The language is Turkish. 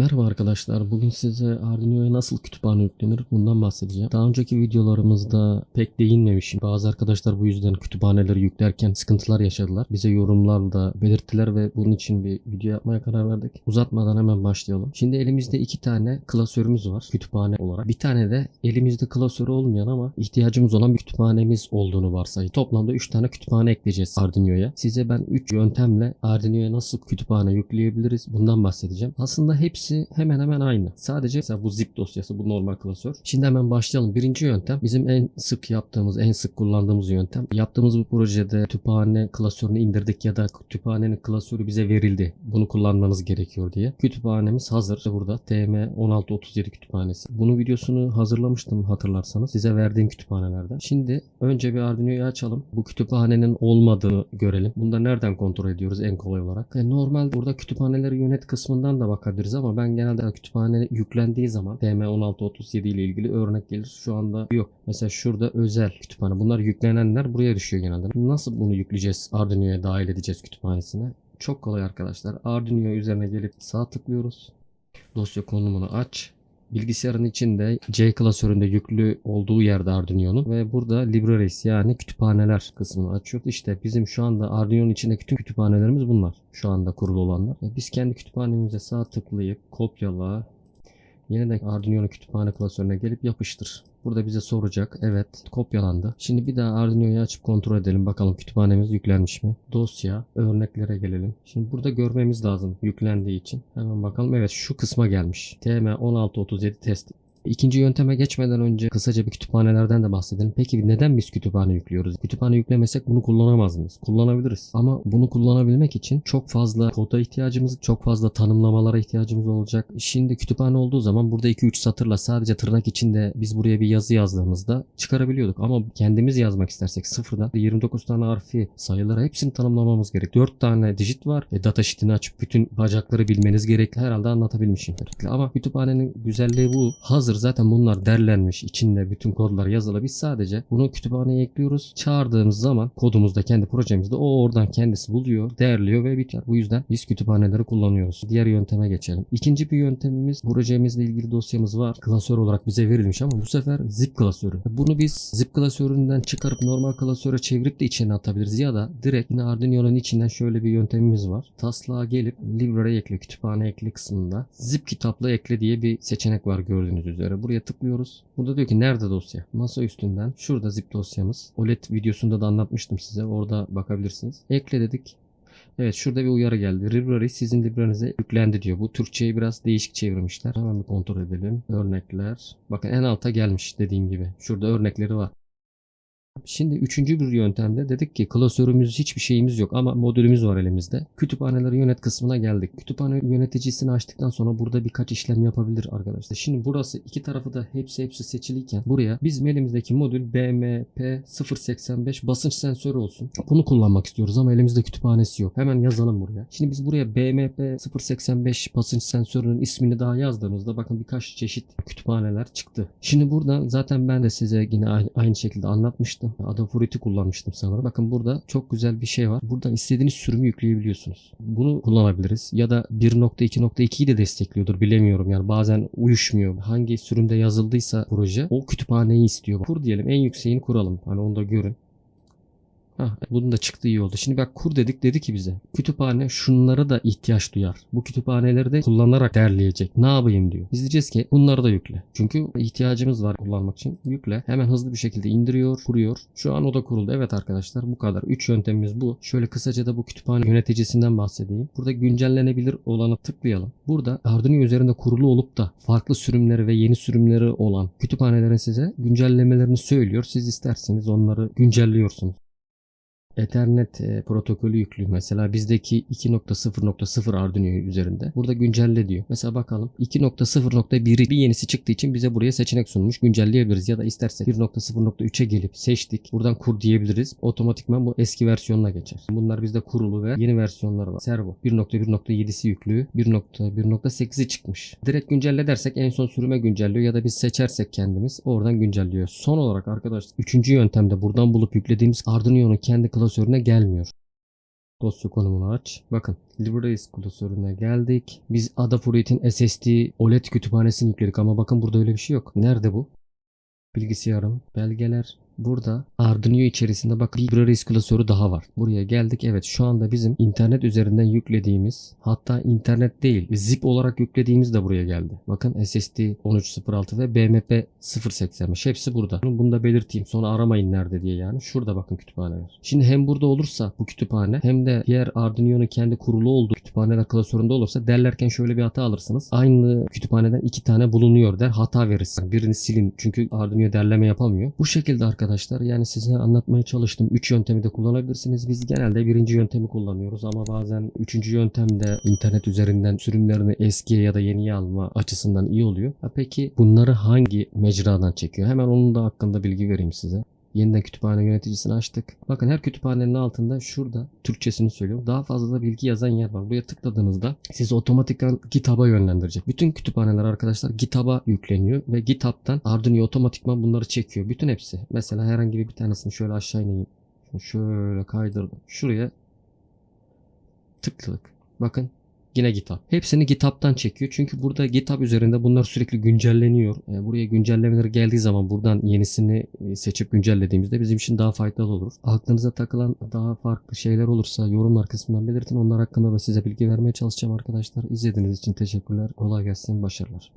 Merhaba arkadaşlar. Bugün size Arduino'ya nasıl kütüphane yüklenir bundan bahsedeceğim. Daha önceki videolarımızda pek değinmemişim. Bazı arkadaşlar bu yüzden kütüphaneleri yüklerken sıkıntılar yaşadılar. Bize yorumlarla belirttiler ve bunun için bir video yapmaya karar verdik. Uzatmadan hemen başlayalım. Şimdi elimizde iki tane klasörümüz var kütüphane olarak. Bir tane de elimizde klasörü olmayan ama ihtiyacımız olan bir kütüphanemiz olduğunu varsayın. Toplamda 3 tane kütüphane ekleyeceğiz Arduino'ya. Size ben 3 yöntemle Arduino'ya nasıl kütüphane yükleyebiliriz bundan bahsedeceğim. Aslında hepsi hemen hemen aynı. Sadece mesela bu zip dosyası bu normal klasör. Şimdi hemen başlayalım. Birinci yöntem bizim en sık yaptığımız, en sık kullandığımız yöntem. Yaptığımız bu projede kütüphane klasörünü indirdik ya da kütüphanenin klasörü bize verildi. Bunu kullanmanız gerekiyor diye. Kütüphanemiz hazır. Burada TM1637 kütüphanesi. Bunun videosunu hazırlamıştım hatırlarsanız. Size verdiğim kütüphanelerden. Şimdi önce bir Arduino'yu açalım. Bu kütüphanenin olmadığını görelim. Bunda nereden kontrol ediyoruz en kolay olarak? E, normal burada kütüphaneleri yönet kısmından da bakabiliriz ama ben genelde kütüphane yüklendiği zaman TM1637 ile ilgili örnek gelir. Şu anda yok. Mesela şurada özel kütüphane. Bunlar yüklenenler buraya düşüyor genelde. Nasıl bunu yükleyeceğiz? Arduino'ya dahil edeceğiz kütüphanesine. Çok kolay arkadaşlar. Arduino üzerine gelip sağ tıklıyoruz. Dosya konumunu aç. Bilgisayarın içinde C klasöründe yüklü olduğu yerde Arduino'nun ve burada libraries yani kütüphaneler kısmını açıyoruz. İşte bizim şu anda Arduino'nun içindeki tüm kütüphanelerimiz bunlar. Şu anda kurulu olanlar. Ve biz kendi kütüphanemize sağ tıklayıp kopyala yeniden Arduino kütüphane klasörüne gelip yapıştır. Burada bize soracak. Evet kopyalandı. Şimdi bir daha Arduino'yu açıp kontrol edelim. Bakalım kütüphanemiz yüklenmiş mi? Dosya, örneklere gelelim. Şimdi burada görmemiz lazım yüklendiği için. Hemen bakalım. Evet şu kısma gelmiş. TM1637 test. İkinci yönteme geçmeden önce kısaca bir kütüphanelerden de bahsedelim. Peki neden biz kütüphane yüklüyoruz? Kütüphane yüklemesek bunu kullanamaz mıyız? Kullanabiliriz. Ama bunu kullanabilmek için çok fazla koda ihtiyacımız, çok fazla tanımlamalara ihtiyacımız olacak. Şimdi kütüphane olduğu zaman burada 2-3 satırla sadece tırnak içinde biz buraya bir yazı yazdığımızda çıkarabiliyorduk. Ama kendimiz yazmak istersek sıfırdan 29 tane harfi sayılara hepsini tanımlamamız gerek. 4 tane dijit var. E, datasheet'ini açıp bütün bacakları bilmeniz gerekli. Herhalde anlatabilmişimdir. Ama kütüphanenin güzelliği bu. Hazır zaten bunlar derlenmiş. içinde bütün kodlar yazılı. Biz sadece bunu kütüphaneye ekliyoruz. Çağırdığımız zaman kodumuzda kendi projemizde o oradan kendisi buluyor, değerliyor ve biter. Bu yüzden biz kütüphaneleri kullanıyoruz. Diğer yönteme geçelim. İkinci bir yöntemimiz projemizle ilgili dosyamız var. Klasör olarak bize verilmiş ama bu sefer zip klasörü. Bunu biz zip klasöründen çıkarıp normal klasöre çevirip de içine atabiliriz ya da direkt yine Arduino'nun içinden şöyle bir yöntemimiz var. Taslağa gelip library ekle, kütüphane ekle kısmında zip kitapla ekle diye bir seçenek var gördüğünüz üzere üzere. Buraya tıklıyoruz. Burada diyor ki nerede dosya? Masa üstünden. Şurada zip dosyamız. OLED videosunda da anlatmıştım size. Orada bakabilirsiniz. Ekle dedik. Evet şurada bir uyarı geldi. Library sizin library'nize yüklendi diyor. Bu Türkçeyi biraz değişik çevirmişler. Hemen bir kontrol edelim. Örnekler. Bakın en alta gelmiş dediğim gibi. Şurada örnekleri var. Şimdi üçüncü bir yöntemde dedik ki klasörümüz hiçbir şeyimiz yok ama modülümüz var elimizde. Kütüphaneleri yönet kısmına geldik. Kütüphane yöneticisini açtıktan sonra burada birkaç işlem yapabilir arkadaşlar. Şimdi burası iki tarafı da hepsi hepsi seçiliyken buraya bizim elimizdeki modül BMP085 basınç sensörü olsun. Bunu kullanmak istiyoruz ama elimizde kütüphanesi yok. Hemen yazalım buraya. Şimdi biz buraya BMP085 basınç sensörünün ismini daha yazdığımızda bakın birkaç çeşit kütüphaneler çıktı. Şimdi buradan zaten ben de size yine aynı, şekilde anlatmıştım. Adafruit'i kullanmıştım sanırım. Bakın burada çok güzel bir şey var. Buradan istediğiniz sürümü yükleyebiliyorsunuz. Bunu kullanabiliriz. Ya da 1.2.2'yi de destekliyordur bilemiyorum. Yani bazen uyuşmuyor. Hangi sürümde yazıldıysa proje o kütüphaneyi istiyor. Kur diyelim en yükseğini kuralım. Hani onu da görün. Hah, bunun da çıktı iyi oldu. Şimdi bak kur dedik dedi ki bize. Kütüphane şunlara da ihtiyaç duyar. Bu kütüphaneleri de kullanarak derleyecek. Ne yapayım diyor. Biz diyeceğiz ki bunları da yükle. Çünkü ihtiyacımız var kullanmak için. Yükle. Hemen hızlı bir şekilde indiriyor, kuruyor. Şu an o da kuruldu. Evet arkadaşlar bu kadar. 3 yöntemimiz bu. Şöyle kısaca da bu kütüphane yöneticisinden bahsedeyim. Burada güncellenebilir olanı tıklayalım. Burada Arduino üzerinde kurulu olup da farklı sürümleri ve yeni sürümleri olan kütüphanelerin size güncellemelerini söylüyor. Siz isterseniz onları güncelliyorsunuz. Ethernet e, protokolü yüklü. Mesela bizdeki 2.0.0 Arduino üzerinde. Burada güncelle diyor. Mesela bakalım 2.0.1'i bir yenisi çıktığı için bize buraya seçenek sunmuş. Güncelleyebiliriz ya da istersek 1.0.3'e gelip seçtik. Buradan kur diyebiliriz. Otomatikman bu eski versiyonuna geçer. Bunlar bizde kurulu ve yeni versiyonları var. Servo 1.1.7'si yüklü. 1.1.8'i çıkmış. Direkt güncelle dersek en son sürüme güncelliyor ya da biz seçersek kendimiz oradan güncelliyor. Son olarak arkadaşlar 3. yöntemde buradan bulup yüklediğimiz Arduino'nun kendi klasörüne gelmiyor. Dosya konumunu aç. Bakın LibreOffice klasörüne geldik. Biz Adafruit'in SSD OLED kütüphanesini yükledik ama bakın burada öyle bir şey yok. Nerede bu? Bilgisayarım, belgeler. Burada Arduino içerisinde bak LibreOffice klasörü daha var. Buraya geldik. Evet şu anda bizim internet üzerinden yüklediğimiz hatta internet değil zip olarak yüklediğimiz de buraya geldi. Bakın SSD 1306 ve BMP 085 hepsi burada. Bunu da belirteyim sonra aramayın nerede diye yani. Şurada bakın kütüphaneler. Şimdi hem burada olursa bu kütüphane hem de diğer Arduino'nun kendi kurulu olduğu kütüphaneler klasöründe olursa derlerken şöyle bir hata alırsınız. Aynı kütüphaneden iki tane bulunuyor der hata verirsin. Birini silin çünkü Arduino derleme yapamıyor. Bu şekilde arkadaşlar yani size anlatmaya çalıştım. Üç yöntemi de kullanabilirsiniz. Biz genelde birinci yöntemi kullanıyoruz ama bazen üçüncü yöntem de internet üzerinden sürümlerini eskiye ya da yeniye alma açısından iyi oluyor. Ha peki bunları hangi mecradan çekiyor? Hemen onun da hakkında bilgi vereyim size. Yeniden kütüphane yöneticisini açtık. Bakın her kütüphanenin altında şurada Türkçesini söylüyorum. Daha fazla da bilgi yazan yer var. Buraya tıkladığınızda sizi otomatikman GitHub'a yönlendirecek. Bütün kütüphaneler arkadaşlar GitHub'a yükleniyor ve GitHub'tan Arduino otomatikman bunları çekiyor. Bütün hepsi. Mesela herhangi bir tanesini şöyle aşağı ineyim. Şöyle kaydırdım. Şuraya tıkladık. Bakın Yine GitHub. Hepsini GitHub'tan çekiyor. Çünkü burada GitHub üzerinde bunlar sürekli güncelleniyor. E, buraya güncellemeler geldiği zaman buradan yenisini e, seçip güncellediğimizde bizim için daha faydalı olur. Aklınıza takılan daha farklı şeyler olursa yorumlar kısmından belirtin. Onlar hakkında da size bilgi vermeye çalışacağım arkadaşlar. İzlediğiniz için teşekkürler. Kolay gelsin. Başarılar.